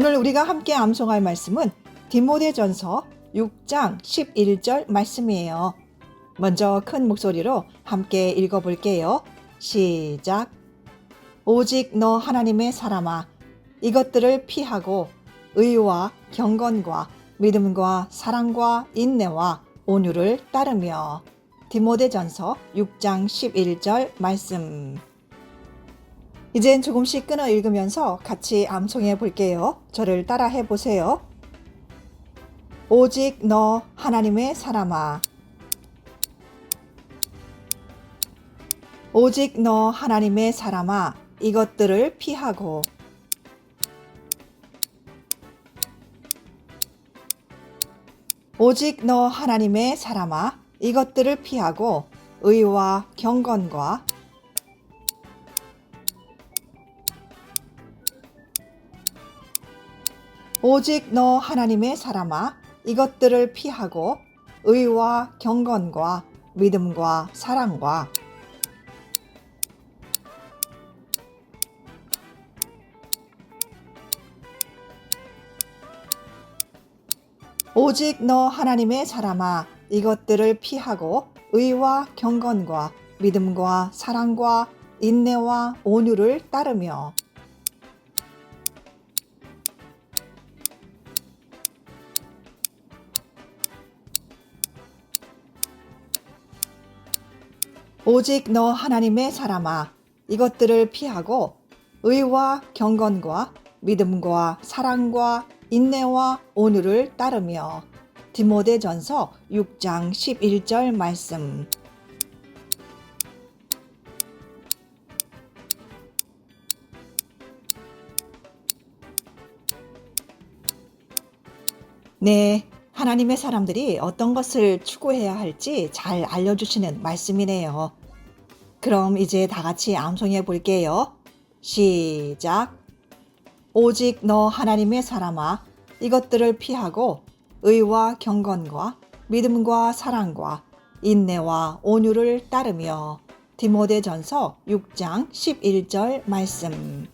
오늘 우리가 함께 암송할 말씀은 디모데전서 6장 11절 말씀이에요. 먼저 큰 목소리로 함께 읽어 볼게요. 시작. 오직 너 하나님의 사람아, 이것들을 피하고 의와 경건과 믿음과 사랑과 인내와 온유를 따르며 디모데전서 6장 11절 말씀. 이젠 조금씩 끊어 읽으면서 같이 암송해 볼게요. 저를 따라 해 보세요. 오직 너 하나님의 사람아. 오직 너 하나님의 사람아. 이것들을 피하고 오직 너 하나님의 사람아. 이것들을 피하고 의와 경건과 오직 너 하나님의 사람아 이것들을 피하고 의와 경건과 믿음과 사랑과 오직 너 하나님의 사람아 이것들을 피하고 의와 경건과 믿음과 사랑과 인내와 온유를 따르며 오직 너 하나님의 사람아. 이것들을 피하고 의와 경건과 믿음과 사랑과 인내와 온유를 따르며 디모데전서 6장 11절 말씀. 네, 하나님의 사람들이 어떤 것을 추구해야 할지 잘 알려주시는 말씀이네요. 그럼 이제 다 같이 암송해 볼게요. 시작. 오직 너 하나님의 사람아, 이것들을 피하고 의와 경건과 믿음과 사랑과 인내와 온유를 따르며 디모데전서 6장 11절 말씀.